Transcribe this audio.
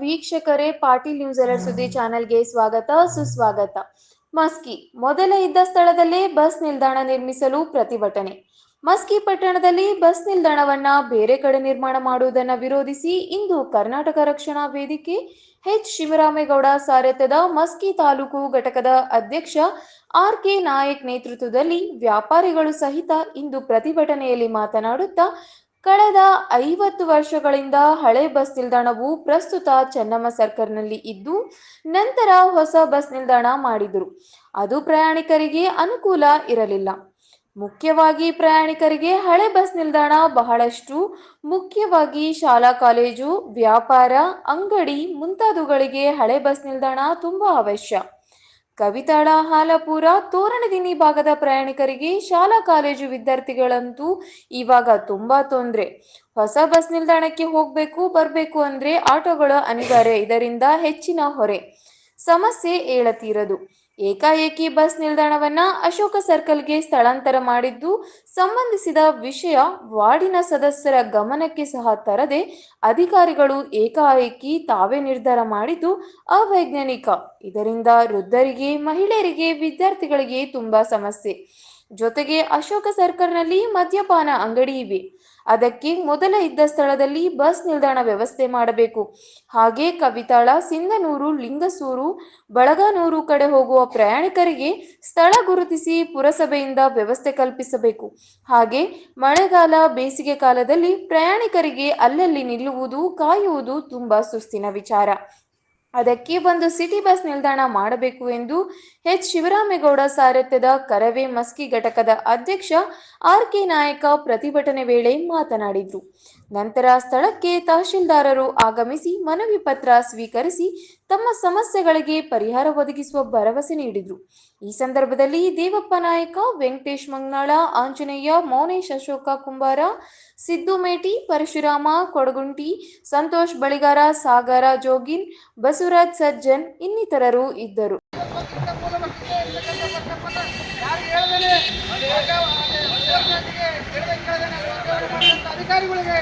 ವೀಕ್ಷಕರೇ, ಪಾಟೀಲ್ ನ್ಯೂಸ್ ಎರಡ್ ಸುದ್ದಿ ಚಾನೆಲ್ಗೆ ಸ್ವಾಗತ, ಸುಸ್ವಾಗತ. ಮಸ್ಕಿ, ಮೊದಲ ಇದ್ದ ಸ್ಥಳದಲ್ಲೇ ಬಸ್ ನಿಲ್ದಾಣ ನಿರ್ಮಿಸಲು ಪ್ರತಿಭಟನೆ. ಮಸ್ಕಿ ಪಟ್ಟಣದಲ್ಲಿ ಬಸ್ ನಿಲ್ದಾಣವನ್ನ ಬೇರೆ ಕಡೆ ನಿರ್ಮಾಣ ಮಾಡುವುದನ್ನು ವಿರೋಧಿಸಿ ಇಂದು ಕರ್ನಾಟಕ ರಕ್ಷಣಾ ವೇದಿಕೆ, ಎಚ್. ಶಿವರಾಮೇಗೌಡ ಸಾರಥ್ಯದ ಮಸ್ಕಿ ತಾಲೂಕು ಘಟಕದ ಅಧ್ಯಕ್ಷ ಆರ್. ಕೆ. ನಾಯಕ್ ನೇತೃತ್ವದಲ್ಲಿ ವ್ಯಾಪಾರಿಗಳು ಸಹಿತ ಇಂದು ಪ್ರತಿಭಟನೆಯಲ್ಲಿ ಮಾತನಾಡುತ್ತಾ ಕಳೆದ ಐವತ್ತು ವರ್ಷಗಳಿಂದ ಹಳೆ ಬಸ್ ನಿಲ್ದಾಣವು ಪ್ರಸ್ತುತ ಚೆನ್ನಮ್ಮ ಸರ್ಕಲ್ನಲ್ಲಿ ಇದ್ದು, ನಂತರ ಹೊಸ ಬಸ್ ನಿಲ್ದಾಣ ಮಾಡಿದರು. ಅದು ಪ್ರಯಾಣಿಕರಿಗೆ ಅನುಕೂಲ ಇರಲಿಲ್ಲ. ಮುಖ್ಯವಾಗಿ ಪ್ರಯಾಣಿಕರಿಗೆ ಹಳೆ ಬಸ್ ನಿಲ್ದಾಣ ಬಹಳಷ್ಟು. ಮುಖ್ಯವಾಗಿ ಶಾಲಾ, ಕಾಲೇಜು, ವ್ಯಾಪಾರ, ಅಂಗಡಿ ಮುಂತಾದವುಗಳಿಗೆ ಹಳೆ ಬಸ್ ನಿಲ್ದಾಣ ತುಂಬಾ ಅವಶ್ಯ. ಕವಿತಾಳ ಹಾಲಪುರ ತೋರಣದಿನಿ ಭಾಗದ ಪ್ರಯಾಣಿಕರಿಗೆ ಶಾಲಾ ಕಾಲೇಜು ವಿದ್ಯಾರ್ಥಿಗಳಂತೂ ಇವಾಗ ತುಂಬಾ ತೊಂದರೆ. ಹೊಸ ಬಸ್ ನಿಲ್ದಾಣಕ್ಕೆ ಹೋಗ್ಬೇಕು, ಬರ್ಬೇಕು ಅಂದ್ರೆ ಆಟೋಗಳು ಅನಿವಾರ್ಯ, ಇದರಿಂದ ಹೆಚ್ಚಿನ ಹೊರೆ. ಸಮಸ್ಯೆ ಏಳತೀರದು. ಏಕಾಏಕಿ ಬಸ್ ನಿಲ್ದಾಣವನ್ನ ಅಶೋಕ ಸರ್ಕಲ್ಗೆ ಸ್ಥಳಾಂತರ ಮಾಡಿದ್ದು, ಸಂಬಂಧಿಸಿದ ವಿಷಯ ವಾರ್ಡಿನ ಸದಸ್ಯರ ಗಮನಕ್ಕೆ ಸಹ ತರದೆ ಅಧಿಕಾರಿಗಳು ಏಕಾಏಕಿ ತಾವೇ ನಿರ್ಧಾರ ಮಾಡಿದ್ದು ಅವೈಜ್ಞಾನಿಕ. ಇದರಿಂದ ವೃದ್ಧರಿಗೆ, ಮಹಿಳೆಯರಿಗೆ, ವಿದ್ಯಾರ್ಥಿಗಳಿಗೆ ತುಂಬಾ ಸಮಸ್ಯೆ. ಜೊತೆಗೆ ಅಶೋಕ ಸರ್ಕಲ್ನಲ್ಲಿ ಮದ್ಯಪಾನ ಅಂಗಡಿ ಇವೆ. ಅದಕ್ಕೆ ಮೊದಲ ಇದ್ದ ಸ್ಥಳದಲ್ಲಿ ಬಸ್ ನಿಲ್ದಾಣ ವ್ಯವಸ್ಥೆ ಮಾಡಬೇಕು. ಹಾಗೆ ಕವಿತಾಳ, ಸಿಂಧನೂರು, ಲಿಂಗಸೂರು, ಬಳಗನೂರು ಕಡೆ ಹೋಗುವ ಪ್ರಯಾಣಿಕರಿಗೆ ಸ್ಥಳ ಗುರುತಿಸಿ ಪುರಸಭೆಯಿಂದ ವ್ಯವಸ್ಥೆ ಕಲ್ಪಿಸಬೇಕು. ಹಾಗೆ ಮಳೆಗಾಲ ಬೇಸಿಗೆ ಕಾಲದಲ್ಲಿ ಪ್ರಯಾಣಿಕರಿಗೆ ಅಲ್ಲಲ್ಲಿ ನಿಲ್ಲುವುದು, ಕಾಯುವುದು ತುಂಬಾ ಸುಸ್ತಿನ ವಿಚಾರ. ಅದಕ್ಕೆ ಒಂದು ಸಿಟಿ ಬಸ್ ನಿಲ್ದಾಣ ಮಾಡಬೇಕು ಎಂದು ಎಚ್. ಶಿವರಾಮೇಗೌಡ ಸಾರಥ್ಯದ ಕರವೇ ಮಸ್ಕಿ ಘಟಕದ ಅಧ್ಯಕ್ಷ ಆರ್ ಕೆ ನಾಯಕ ಪ್ರತಿಭಟನೆ ವೇಳೆ ಮಾತನಾಡಿದರು. ನಂತರ ಸ್ಥಳಕ್ಕೆ ತಹಶೀಲ್ದಾರರು ಆಗಮಿಸಿ ಮನವಿ ಪತ್ರ ಸ್ವೀಕರಿಸಿ ತಮ್ಮ ಸಮಸ್ಯೆಗಳಿಗೆ ಪರಿಹಾರ ಒದಗಿಸುವ ಭರವಸೆ ನೀಡಿದರು. ಈ ಸಂದರ್ಭದಲ್ಲಿ ದೇವಪ್ಪ ನಾಯಕ, ವೆಂಕಟೇಶ್ ಮಂಗ್ನಾಳ, ಆಂಜನೇಯ, ಮೌನೇಶ್ ಅಶೋಕ ಕುಂಬಾರ, ಸಿದ್ದು ಮೇಟಿ, ಪರಶುರಾಮ, ಕೊಡಗುಂಟಿ, ಸಂತೋಷ್ ಬಳಿಗಾರ, ಸಾಗರ ಜೋಗಿನ್ ಬಸವರಾಜ್ ಸಜ್ಜನ್ ಇನ್ನಿತರರು ಇದ್ದರು. ಅಧಿಕಾರಿಗಳಿಗೆ